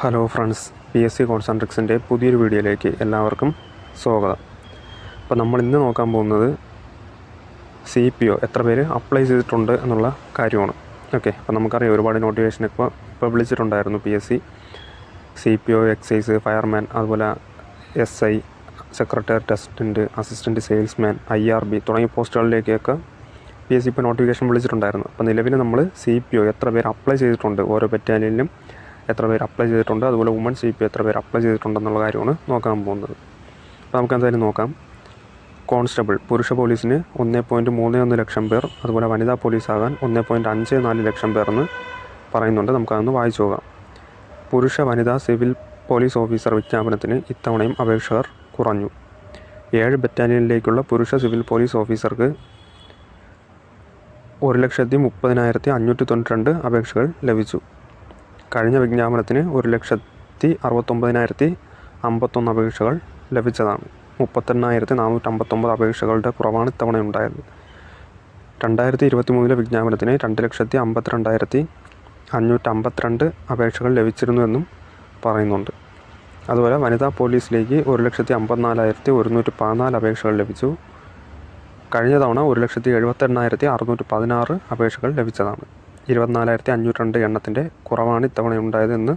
Hello friends P S C കോൺസെൻട്രിക്സിന്റെ പുതിയൊരു വീഡിയോയിലേക്ക് എല്ലാവർക്കും സ്വാഗതം. അപ്പോൾ നമ്മൾ ഇന്ന് നോക്കാൻ പോകുന്നത് സി പി ഒ എത്ര പേര് അപ്ലൈ ചെയ്തിട്ടുണ്ട് എന്നുള്ള കാര്യമാണ്. ഓക്കെ അപ്പോൾ നമുക്കറിയാം ഒരുപാട് നോട്ടിഫിക്കേഷൻ ഇപ്പോൾ വിളിച്ചിട്ടുണ്ടായിരുന്നു P S C. C P O excise fireman അതുപോലെ S I secretary assistant assistant salesman I R B തുടങ്ങിയ പോസ്റ്റുകളിലേക്കൊക്കെ പി എസ് സി ഇപ്പോൾ നോട്ടിഫിക്കേഷൻ വിളിച്ചിട്ടുണ്ടായിരുന്നു. അപ്പോൾ നിലവിൽ നമ്മൾ സി പി ഒ എത്ര പേര് അപ്ലൈ ചെയ്തിട്ടുണ്ട് ഓരോ ബറ്റാലിയനിലും എത്ര പേര് അപ്ലൈ ചെയ്തിട്ടുണ്ട് അതുപോലെ വുമൺ സി പി എത്ര പേര് അപ്ലൈ ചെയ്തിട്ടുണ്ടെന്നുള്ള കാര്യമാണ് നോക്കാൻ പോകുന്നത്. അപ്പോൾ നമുക്ക് എന്തായാലും നോക്കാം. കോൺസ്റ്റബിൾ പുരുഷ പോലീസിന് ഒന്നേ പോയിന്റ് മൂന്ന് ഒന്ന് ലക്ഷം പേർ അതുപോലെ വനിതാ പോലീസാകാൻ ഒന്നേ പോയിന്റ് അഞ്ച് നാല് ലക്ഷം പേർ എന്ന് പറയുന്നുണ്ട്. നമുക്കതൊന്ന് വായിച്ചു നോക്കാം. പുരുഷ വനിതാ സിവിൽ പോലീസ് ഓഫീസർ വിജ്ഞാപനത്തിന് ഇത്തവണയും അപേക്ഷകർ കുറഞ്ഞു. ഏഴ് ബറ്റാലിയനിലേക്കുള്ള പുരുഷ സിവിൽ പോലീസ് ഓഫീസർക്ക് ഒരു ലക്ഷത്തി മുപ്പതിനായിരത്തി അഞ്ഞൂറ്റി തൊണ്ണൂറ്റി രണ്ട് അപേക്ഷകൾ ലഭിച്ചു. കഴിഞ്ഞ വിജ്ഞാപനത്തിന് ഒരു ലക്ഷത്തി അറുപത്തൊമ്പതിനായിരത്തി അമ്പത്തൊന്ന് അപേക്ഷകൾ ലഭിച്ചതാണ്. മുപ്പത്തെണ്ണായിരത്തി നാനൂറ്റമ്പത്തൊമ്പത് അപേക്ഷകളുടെ കുറവാണ് ഇത്തവണ ഉണ്ടായത്. രണ്ടായിരത്തി ഇരുപത്തി മൂന്നിലെ വിജ്ഞാപനത്തിന് രണ്ട് ലക്ഷത്തി അമ്പത്തിരണ്ടായിരത്തി അഞ്ഞൂറ്റമ്പത്തിരണ്ട് അപേക്ഷകൾ ലഭിച്ചിരുന്നുവെന്നും പറയുന്നുണ്ട്. അതുപോലെ വനിതാ പോലീസിലേക്ക് ഒരു ലക്ഷത്തി അമ്പത്തിനാലായിരത്തി ഒരുന്നൂറ്റി പതിനാല് അപേക്ഷകൾ ലഭിച്ചു. കഴിഞ്ഞ തവണ ഒരു ലക്ഷത്തി എഴുപത്തെണ്ണായിരത്തി അറുന്നൂറ്റി പതിനാറ് അപേക്ഷകൾ ലഭിച്ചതാണ്. ഇരുപത്തിനാലായിരത്തി അഞ്ഞൂറ്റി രണ്ട് എണ്ണത്തിന്റെ കുറവാണ് ഇത്തവണ ഉണ്ടായതെന്ന്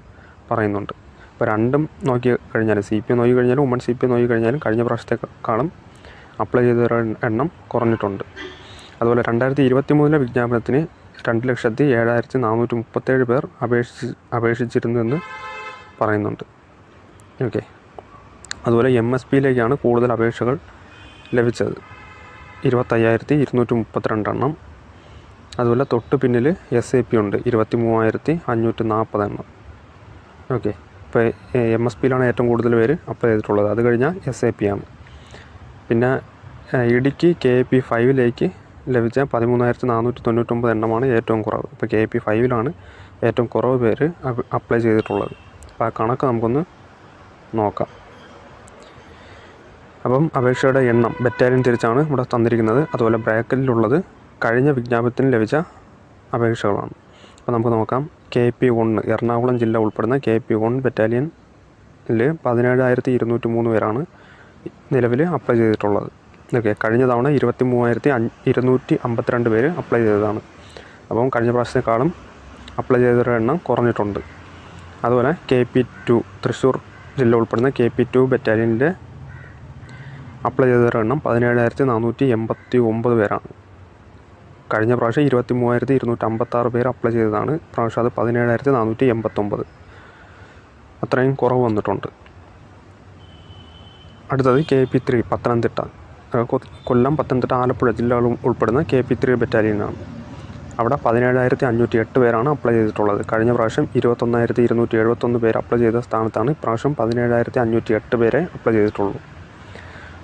പറയുന്നുണ്ട്. ഇപ്പോൾ രണ്ടും നോക്കി കഴിഞ്ഞാൽ സി പി നോക്കി കഴിഞ്ഞാലും ഉമ്മൻ സി പി നോക്കി കഴിഞ്ഞാലും കഴിഞ്ഞ പ്രാവശ്യത്തെക്കാളും അപ്ലൈ ചെയ്തവരുടെ എണ്ണം കുറഞ്ഞിട്ടുണ്ട്. അതുപോലെ രണ്ടായിരത്തി ഇരുപത്തി മൂന്നിലെ വിജ്ഞാപനത്തിന് രണ്ട് ലക്ഷത്തി ഏഴായിരത്തി നാനൂറ്റി മുപ്പത്തേഴ് പേർ അപേക്ഷിച്ച് അപേക്ഷിച്ചിരുന്നുവെന്ന് പറയുന്നുണ്ട്. ഓക്കെ. അതുപോലെ എം എസ് പിയിലേക്കാണ് കൂടുതൽ അപേക്ഷകൾ ലഭിച്ചത്. ഇരുപത്തയ്യായിരത്തി ഇരുന്നൂറ്റി മുപ്പത്തിരണ്ടെണ്ണം അതുപോലെ തൊട്ട് പിന്നിൽ എസ് എ പി ഉണ്ട്. ഇരുപത്തി മൂവായിരത്തി അഞ്ഞൂറ്റി നാൽപ്പത് എണ്ണം ഓക്കെ. ഇപ്പോൾ എം എസ് പിയിലാണ് ഏറ്റവും കൂടുതൽ പേര് അപ്ലൈ ചെയ്തിട്ടുള്ളത്. അത് കഴിഞ്ഞാൽ എസ് എ പി ആണ്. പിന്നെ ഇടുക്കി കെ എ പി ഫൈവിലേക്ക് ലഭിച്ച പതിമൂന്നായിരത്തി നാനൂറ്റി തൊണ്ണൂറ്റൊമ്പത് എണ്ണമാണ് ഏറ്റവും കുറവ്. ഇപ്പോൾ കെ പി ഫൈവിലാണ് ഏറ്റവും കുറവ് പേര് അപ്ലൈ ചെയ്തിട്ടുള്ളത്. അപ്പോൾ ആ കണക്ക് നമുക്കൊന്ന് നോക്കാം. അപ്പം അപേക്ഷയുടെ എണ്ണം ബറ്റാലിയൻ തിരിച്ചാണ് ഇവിടെ തന്നിരിക്കുന്നത്. അതുപോലെ ബ്രാക്കറ്റിലുള്ളത് കഴിഞ്ഞ വിജ്ഞാപനത്തിന് ലഭിച്ച അപേക്ഷകളാണ്. അപ്പോൾ നമുക്ക് നോക്കാം. കെ പി ഒന്ന് എറണാകുളം ജില്ല ഉൾപ്പെടുന്ന കെ പി വൺ ബറ്റാലിയനിൽ പതിനേഴായിരത്തി ഇരുന്നൂറ്റി മൂന്ന് പേരാണ് നിലവിൽ അപ്ലൈ ചെയ്തിട്ടുള്ളത്. ഓക്കെ കഴിഞ്ഞ തവണ ഇരുപത്തി മൂവായിരത്തി ഇരുന്നൂറ്റി അമ്പത്തിരണ്ട് പേര് അപ്ലൈ ചെയ്തതാണ്. അപ്പം കഴിഞ്ഞ പ്രാവശ്യത്തെക്കാളും അപ്ലൈ ചെയ്തവരുടെ എണ്ണം കുറഞ്ഞിട്ടുണ്ട്. അതുപോലെ കെ പി ടു തൃശ്ശൂർ ജില്ല ഉൾപ്പെടുന്ന കെ പി ടു ബറ്റാലിയനിൽ അപ്ലൈ ചെയ്തവരുടെ എണ്ണം പതിനേഴായിരത്തി നാനൂറ്റി എൺപത്തി ഒമ്പത് പേരാണ്. കഴിഞ്ഞ പ്രാവശ്യം ഇരുപത്തി മൂവായിരത്തി ഇരുന്നൂറ്റി അമ്പത്താറ് പേര് അപ്ലൈ ചെയ്തതാണ്. പ്രാവശ്യം അത് പതിനേഴായിരത്തി നാനൂറ്റി എൺപത്തൊമ്പത് അത്രയും കുറവ് വന്നിട്ടുണ്ട്. അടുത്തത് K P three Pathanamthitta. Kollam Pathanamthitta Alappuzha ജില്ലകളും ഉൾപ്പെടുന്ന കെ പി ത്രീ ബറ്റാലിയനാണ് അവിടെ പതിനേഴായിരത്തി അഞ്ഞൂറ്റി എട്ട് പേരാണ് അപ്ലൈ ചെയ്തിട്ടുള്ളത്. കഴിഞ്ഞ പ്രാവശ്യം ഇരുപത്തൊന്നായിരത്തി ഇരുന്നൂറ്റി എഴുപത്തൊന്ന് പേര് അപ്ലൈ ചെയ്ത സ്ഥാനത്താണ് ഇപ്രാവശ്യം പതിനേഴായിരത്തി അഞ്ഞൂറ്റി എട്ട് പേരെ അപ്ലൈ ചെയ്തിട്ടുള്ളൂ.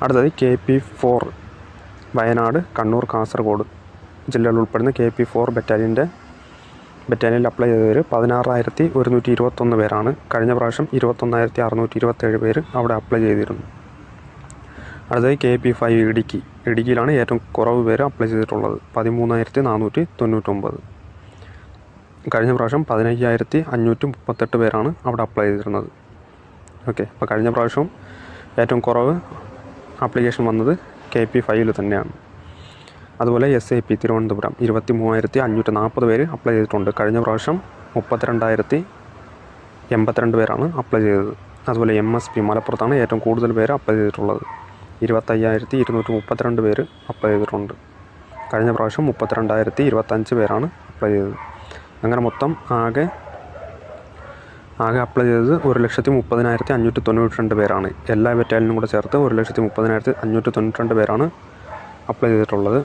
അടുത്തത് K P four Wayanad Kannur Kasaragod. ജില്ലകൾ ഉൾപ്പെടുന്ന കെ പി ഫോർ ബറ്റാലിയന്റെ ബറ്റാലിയനിൽ അപ്ലൈ ചെയ്തവർ പതിനാറായിരത്തി ഒരുന്നൂറ്റി ഇരുപത്തൊന്ന് പേരാണ്. കഴിഞ്ഞ പ്രാവശ്യം ഇരുപത്തൊന്നായിരത്തി അറുന്നൂറ്റി ഇരുപത്തേഴ് പേര് അവിടെ അപ്ലൈ ചെയ്തിരുന്നു. അടുത്തത് കെ പി ഫൈവ് ഇടുക്കി. ഇടുക്കിയിലാണ് ഏറ്റവും കുറവ് പേര് അപ്ലൈ ചെയ്തിട്ടുള്ളത്. പതിമൂന്നായിരത്തി നാനൂറ്റി തൊണ്ണൂറ്റൊമ്പത്. കഴിഞ്ഞ പ്രാവശ്യം പതിനയ്യായിരത്തി അഞ്ഞൂറ്റി മുപ്പത്തെട്ട് പേരാണ് അവിടെ അപ്ലൈ ചെയ്തിരുന്നത്. ഓക്കെ അപ്പോൾ കഴിഞ്ഞ പ്രാവശ്യം ഏറ്റവും കുറവ് ആപ്ലിക്കേഷൻ വന്നത് കെ പി ഫൈവിൽ തന്നെയാണ്. അതുപോലെ എസ് ഐ പി തിരുവനന്തപുരം ഇരുപത്തി മൂവായിരത്തി അഞ്ഞൂറ്റി നാൽപ്പത് പേര് അപ്ലൈ ചെയ്തിട്ടുണ്ട്. കഴിഞ്ഞ പ്രാവശ്യം മുപ്പത്തിരണ്ടായിരത്തി എൺപത്തിരണ്ട് പേരാണ് അപ്ലൈ ചെയ്തത്. അതുപോലെ എം എസ് പി മലപ്പുറത്താണ് ഏറ്റവും കൂടുതൽ പേര് അപ്ലൈ ചെയ്തിട്ടുള്ളത്. ഇരുപത്തയ്യായിരത്തി ഇരുന്നൂറ്റി മുപ്പത്തിരണ്ട് പേര് അപ്ലൈ ചെയ്തിട്ടുണ്ട്. കഴിഞ്ഞ പ്രാവശ്യം മുപ്പത്തിരണ്ടായിരത്തി ഇരുപത്തഞ്ച് പേരാണ് അപ്ലൈ ചെയ്തത്. അങ്ങനെ മൊത്തം ആകെ ആകെ അപ്ലൈ ചെയ്തത് ഒരു ലക്ഷത്തി മുപ്പതിനായിരത്തി അഞ്ഞൂറ്റി തൊണ്ണൂറ്റി രണ്ട് പേരാണ്. എല്ലാ ബറ്റാലിനും കൂടെ ചേർത്ത് ഒരു ലക്ഷത്തി മുപ്പതിനായിരത്തി അഞ്ഞൂറ്റി തൊണ്ണൂറ്റി രണ്ട് പേരാണ് അപ്ലൈ ചെയ്തിട്ടുള്ളത്.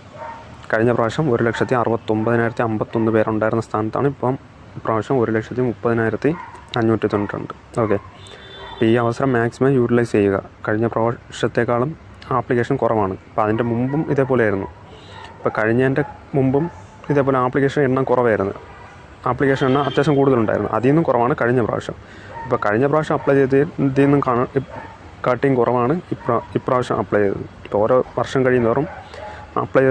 കഴിഞ്ഞ പ്രാവശ്യം ഒരു ലക്ഷത്തി അറുപത്തൊമ്പതിനായിരത്തി അമ്പത്തൊന്ന് പേരുണ്ടായിരുന്ന സ്ഥാനത്താണ് ഇപ്പം പ്രാവശ്യം ഒരു ലക്ഷത്തി മുപ്പതിനായിരത്തി അഞ്ഞൂറ്റി തൊണ്ണൂറ്റി ഓക്കെ. ഈ അവസരം മാക്സിമം യൂട്ടിലൈസ് ചെയ്യുക. കഴിഞ്ഞ പ്രാവശ്യത്തെക്കാളും ആപ്ലിക്കേഷൻ കുറവാണ്. അപ്പോൾ അതിന്റെ മുമ്പും ഇതേപോലെയായിരുന്നു. ഇപ്പോൾ കഴിഞ്ഞതിന്റെ മുമ്പും ഇതേപോലെ ആപ്ലിക്കേഷൻ എണ്ണം കുറവായിരുന്നു. ആപ്ലിക്കേഷൻ എണ്ണം അത്യാവശ്യം കൂടുതലുണ്ടായിരുന്നു. അതിൽ നിന്നും കുറവാണ് കഴിഞ്ഞ പ്രാവശ്യം. ഇപ്പോൾ കഴിഞ്ഞ പ്രാവശ്യം അപ്ലൈ ചെയ്തതിൽ നിന്നും കാണാൻ കാട്ടിയും കുറവാണ് ഇപ്രാ ഇപ്രാവശ്യം അപ്ലൈ ചെയ്തത്. ഇപ്പോൾ ഓരോ വർഷം കഴിയുന്നതോറും അപ്ലൈ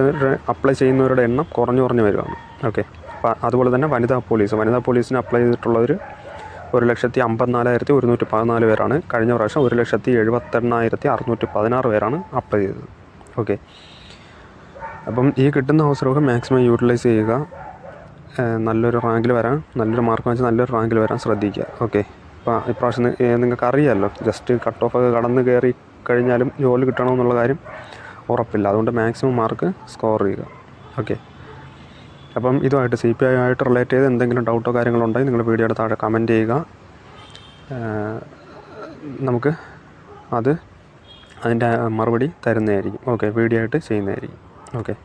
അപ്ലൈ ചെയ്യുന്നവരുടെ എണ്ണം കുറഞ്ഞു കുറഞ്ഞു വരുവാണ്. ഓക്കെ അപ്പോൾ അതുപോലെ തന്നെ വനിതാ പോലീസ് വനിതാ പോലീസിന് അപ്ലൈ ചെയ്തിട്ടുള്ളവർ ഒരു ലക്ഷത്തി അമ്പത്തിനാലായിരത്തി ഒരുന്നൂറ്റി പതിനാല് പേരാണ്. കഴിഞ്ഞ പ്രാവശ്യം ഒരു ലക്ഷത്തി എഴുപത്തെണ്ണായിരത്തി അറുന്നൂറ്റി പതിനാറ് പേരാണ് അപ്ലൈ ചെയ്തത്. ഓക്കെ അപ്പം ഈ കിട്ടുന്ന അവസരമൊക്കെ മാക്സിമം യൂട്ടിലൈസ് ചെയ്യുക. നല്ലൊരു റാങ്കിൽ വരാൻ നല്ലൊരു മാർക്ക് വെച്ച് നല്ലൊരു റാങ്കിൽ വരാൻ ശ്രദ്ധിക്കുക. ഓക്കെ ഇപ്പോൾ ഇപ്രാവശ്യം നിങ്ങൾക്ക് അറിയാമല്ലോ ജസ്റ്റ് കട്ട് ഓഫ് കടന്ന് കയറി കഴിഞ്ഞാലും ജോലി കിട്ടണമെന്നുള്ള കാര്യം ഉറപ്പില്ല. അതുകൊണ്ട് മാക്സിമം മാർക്ക് സ്കോർ ചെയ്യുക. ഓക്കെ അപ്പം ഇതുമായിട്ട് സി പി ഐ ആയിട്ട് റിലേറ്റ് ചെയ്ത് എന്തെങ്കിലും ഡൗട്ടോ കാര്യങ്ങളോ ഉണ്ടെങ്കിൽ നിങ്ങൾ വീഡിയോയുടെ താഴെ കമന്റ് ചെയ്യുക. നമുക്ക് അത് അതിന്റെ മറുപടി തരുന്നതായിരിക്കും. ഓക്കെ വീഡിയോ ആയിട്ട് ചെയ്യുന്നതായിരിക്കും. ഓക്കെ